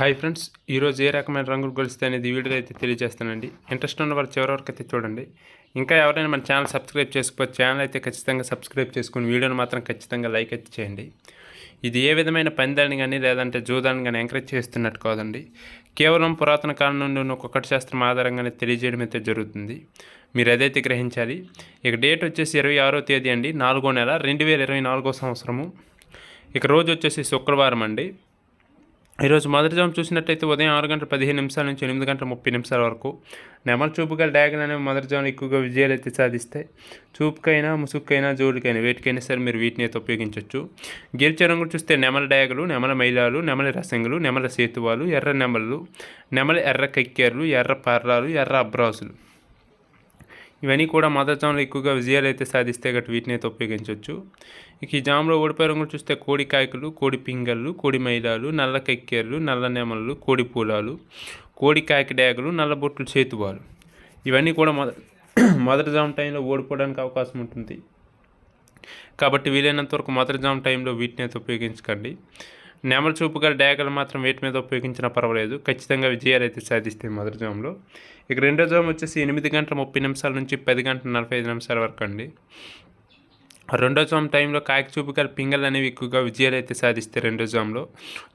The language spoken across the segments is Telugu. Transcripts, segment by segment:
హాయ్ ఫ్రెండ్స్ ఈరోజు ఏ రకమైన రంగులు గొలుస్తాయి అనేది ఈ వీడియోలో అయితే తెలియజేస్తానండి. ఇంట్రెస్ట్ ఉన్న వారు చివరి వరకు అయితే చూడండి. ఇంకా ఎవరైనా మన ఛానల్ సబ్స్క్రైబ్ చేసుకోవచ్చు ఛానల్ అయితే ఖచ్చితంగా సబ్స్క్రైబ్ చేసుకుని వీడియోని మాత్రం ఖచ్చితంగా లైక్ అయితే చేయండి. ఇది ఏ విధమైన పందాన్ని కానీ లేదంటే జూదాన్ని కానీ ఎంకరేజ్ చేస్తున్నట్టు కాదండి. కేవలం పురాతన కాలం నుండి ఉన్న ఒక్కొక్కటి శాస్త్రం ఆధారంగానే తెలియజేయడం అయితే జరుగుతుంది. మీరు అదైతే గ్రహించాలి ఇక డేట్ వచ్చేసి ఇరవై ఆరో తేదీ అండి నాలుగో నెల రెండు వేల ఇరవై నాలుగో సంవత్సరము. ఇక రోజు వచ్చేసి శుక్రవారం అండి. ఈరోజు మొదటి జామ్ చూసినట్టయితే ఉదయం ఆరు గంటల పదిహేను నిమిషాల నుంచి ఎనిమిది గంటల ముప్పై నిమిషాల వరకు నెమల చూపుగా డ్యాగన్ అనేవి మొదటి జామ్ ఎక్కువగా విజయాలు అయితే సాధిస్తాయి. చూపుకైనా ముసుగుకైనా జోడుకైనా వేటికైనా సరే మీరు వీటిని అయితే ఉపయోగించవచ్చు గెలిచే రంగులు చూస్తే నెమల డయాగలు నెమల మైలాలు నెమల రసంగులు నెమల సేతువాలు ఎర్ర నెమలు నెమల ఎర్ర కక్కెర్లు ఎర్ర పర్రాలు ఎర్ర అబ్రాసులు. ఇవన్నీ కూడా మదర్ జామ్లో ఎక్కువగా విజయాలు అయితే సాధిస్తే గట్ వీటిని అయితే ఉపయోగించవచ్చు. ఇక ఈ జామ్లో ఓడిపోయే రంగులు చూస్తే కోడి కాయకులు కోడి పింగళ్ళు కోడి మైలాలు నల్ల కెక్కేర్లు నల్ల నెమలు కోడి పూలాలు కోడి కాయకి డ్యాగులు నల్ల బొట్లు చేతువాలు. ఇవన్నీ కూడా మొద మొదటి జామ్ టైంలో ఓడిపోవడానికి అవకాశం ఉంటుంది. కాబట్టి వీలైనంత వరకు మొదటి జామ్ టైంలో వీటిని అయితే ఉపయోగించకండి. నెమల చూపు గల మాత్రం వేటి మీద ఉపయోగించినా పర్వాలేదు. ఖచ్చితంగా విజయాలు అయితే సాధిస్తాయి మొదటి జోంలో ఇక రెండో జాము వచ్చేసి ఎనిమిది గంటల ముప్పై నిమిషాల నుంచి పది గంటల నలభై ఐదు నిమిషాల వరకు అండి. రెండో జామ్ టైంలో కాయక చూపు పింగల్ అనేవి ఎక్కువగా విజయాలు అయితే సాధిస్తాయి రెండో జామ్లో.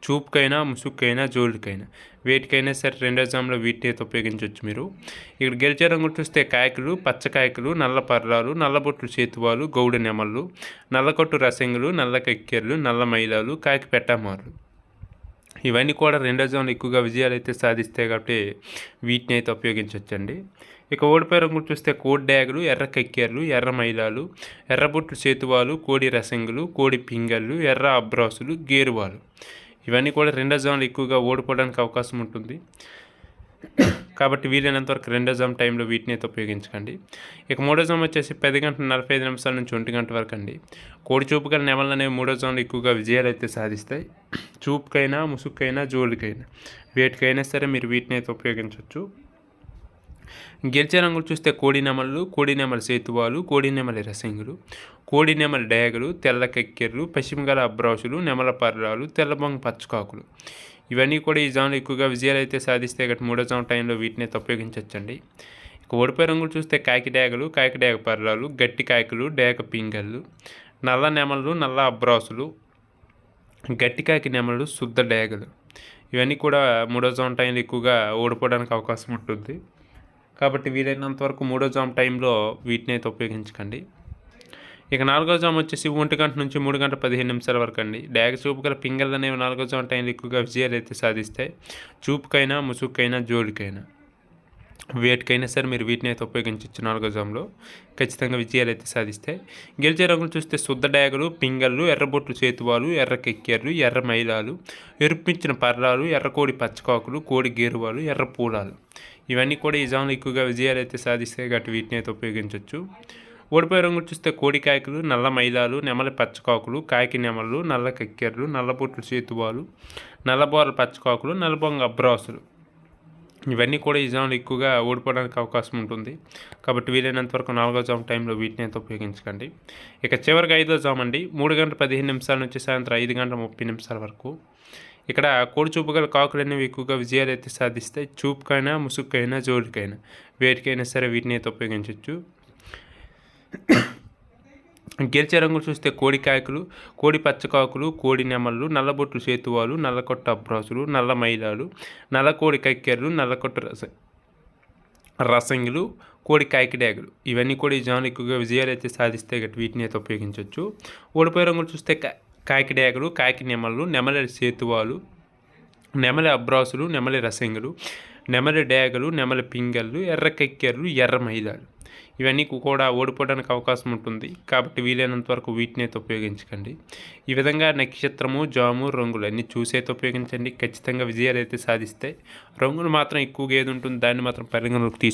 చూపుకైనా ముసుక్కైనా జోలుకైనా. వేటికైనా సరే రెండో జామ్లో వీటిని అయితే ఉపయోగించవచ్చు మీరు. ఇక్కడ గెలిచే రంగులు చూస్తే కాయకులు పచ్చకాయకులు నల్ల పర్రాలు నల్లబొట్లు చేతువాలు గౌడ నెమళ్ళు నల్లకొట్టు రసంగులు నల్ల కక్కెర్లు నల్ల మైలాలు కాయక పెట్టమారులు. ఇవన్నీ కూడా రెండో జామ్లో ఎక్కువగా విజయాలు అయితే సాధిస్తాయి కాబట్టి వీటిని అయితే ఉపయోగించవచ్చండి ఇక ఓడిపోయే రంగులు చూస్తే కోడి డ్యాగులు ఎర్ర కక్కెర్లు ఎర్ర మైలాలు ఎర్రబొట్లు చేతువాలు కోడి రసంగులు కోడి పింగళ్ళు ఎర్ర అబ్రాసులు గేరువాలు. ఇవన్నీ కూడా రెండో జోన్లో ఎక్కువగా ఓడిపోవడానికి అవకాశం ఉంటుంది. కాబట్టి వీలైనంత వరకు రెండో జామ్ టైంలో వీటిని అయితే ఉపయోగించకండి. ఇక మూడో జామ్ వచ్చేసి పది గంటల నలభై ఐదు నిమిషాల నుంచి ఒంటి గంట వరకు అండి. కోడి చూపు గల నెమలనే అనేవి మూడో జామ్లో ఎక్కువగా విజయాలు అయితే సాధిస్తాయి. చూపుకైనా ముసుక్కైనా జోలికైనా వేటికైనా సరే మీరు వీటిని అయితే ఉపయోగించవచ్చు. గెలిచే రంగులు చూస్తే కోడి కోడినెమల కోడి నెమల సేతువాలు కోడి రసంగులు రసింగులు కోడి డేగలు తెల్ల కెక్కెర్లు పశ్చిమగల అబ్రాసులు నెమల పర్రాలు తెల్లబొంగ పచ్చకాకులు. ఇవన్నీ కూడా ఈ జాన్లో ఎక్కువగా విజయాలు అయితే సాధిస్తే గట్టి మూడో జాన్ టైంలో వీటిని అయితే ఉపయోగించవచ్చండి ఇక ఓడిపోయే రంగులు చూస్తే కాకి డేగలు కాకి డయాగ పర్రాలు గట్టి కాయకులు డయాక పింగళ్ళు నల్ల నెమలు నల్ల అబ్రాసులు గట్టి కాకి నెమలు శుద్ధ డేగలు ఇవన్నీ కూడా మూడో జోన్ టైంలో ఎక్కువగా ఓడిపోవడానికి అవకాశం ఉంటుంది. కాబట్టి వీలైనంత వరకు మూడో జామ్ టైంలో వీటిని అయితే ఉపయోగించకండి. ఇక నాలుగో జామ్ వచ్చేసి ఒంటి గంట నుంచి మూడు గంట పదిహేను నిమిషాల వరకు అండి. డ్యాగ్ చూపు గల పింగళ్ళు అనేవి నాలుగో జామ్ టైంలో ఎక్కువగా విజయాలు అయితే సాధిస్తాయి. చూపుకైనా ముసుగుకైనా జోడికైనా. వేటికైనా సరే మీరు వీటిని అయితే ఉపయోగించవచ్చు నాలుగో జామ్లో. ఖచ్చితంగా విజయాలు అయితే సాధిస్తాయి గెలిచే రంగులు చూస్తే శుద్ధ డయాగలు పింగళ్ళు ఎర్రబొట్లు చేతువాలు ఎర్ర కెక్కెర్లు ఎర్ర మైలాలు ఎరుపించిన పర్రాలు ఎర్రకోడి పచ్చకాకులు కోడి గేరువాలు ఎర్ర పూలాలు. ఇవన్నీ కూడా ఈ జామ్లో ఎక్కువగా విజయాలు అయితే సాధిస్తాయి కాబట్టి వీటిని అయితే ఉపయోగించవచ్చు ఓడిపోయే రంగులు చూస్తే కోడి కాయకులు నల్ల మైలాలు నెమలి పచ్చకాకులు కాకి నెమలు నల్ల కక్కెర్లు నల్లబొట్లు చేతువాలు నల్లబోర పచ్చకాకులు నల్లబొంగ అబ్రాసులు. ఇవన్నీ కూడా ఈ జోన్లో ఎక్కువగా ఓడిపోవడానికి అవకాశం ఉంటుంది. కాబట్టి వీలైనంత వరకు నాలుగో జామ్ టైంలో వీటిని అయితే ఉపయోగించకండి. ఇక చివరికి ఐదో జామ్ అండి. మూడు గంటల పదిహేను నిమిషాల నుంచి సాయంత్రం ఐదు గంటల ముప్పై నిమిషాల వరకు. ఇక్కడ కోడి చూపు గల కాకులు అనేవి ఎక్కువగా విజయాలు అయితే సాధిస్తాయి చూపుకైనా ముసుగుకైనా జోడికైనా వేటికైనా సరే వీటిని అయితే ఉపయోగించవచ్చు గెరిచే రంగులు చూస్తే కోడి కాయకులు కోడి పచ్చకాకులు కోడి నెమళ్ళు నల్లబొట్లు సేతువాలు నల్లకొట్ట అబ్రాసులు నల్ల మైలాలు నల్ల కోడి కక్కెర్లు నల్లకొట్ట రస రసంగులు కోడి కాకిడాగులు ఇవన్నీ కూడా ఈ జాన్లు ఎక్కువగా విజయాలు అయితే సాధిస్తే గట్టి వీటిని అయితే ఉపయోగించవచ్చు ఓడిపోయే రంగులు చూస్తే కాకిడాగులు కాకి నెమళ్ళు నెమలి సేతువాలు నెమలి అబ్రాసులు నెమలి రసంగులు నెమలి డేగలు నెమలి పింగళ్ళు ఎర్ర కక్కెర్లు ఎర్ర మైలాలు ఇవన్నీ కూడా ఓడిపోవడానికి అవకాశం ఉంటుంది. కాబట్టి వీలైనంత వరకు వీటిని అయితే ఉపయోగించకండి. ఈ విధంగా నక్షత్రము జాము రంగులు అన్నీ చూసైతే ఉపయోగించండి. ఖచ్చితంగా విజయాలు అయితే సాధిస్తాయి రంగులు మాత్రం ఎక్కువగా ఏది ఉంటుంది దాన్ని మాత్రం పరిగణలోకి తీసుకు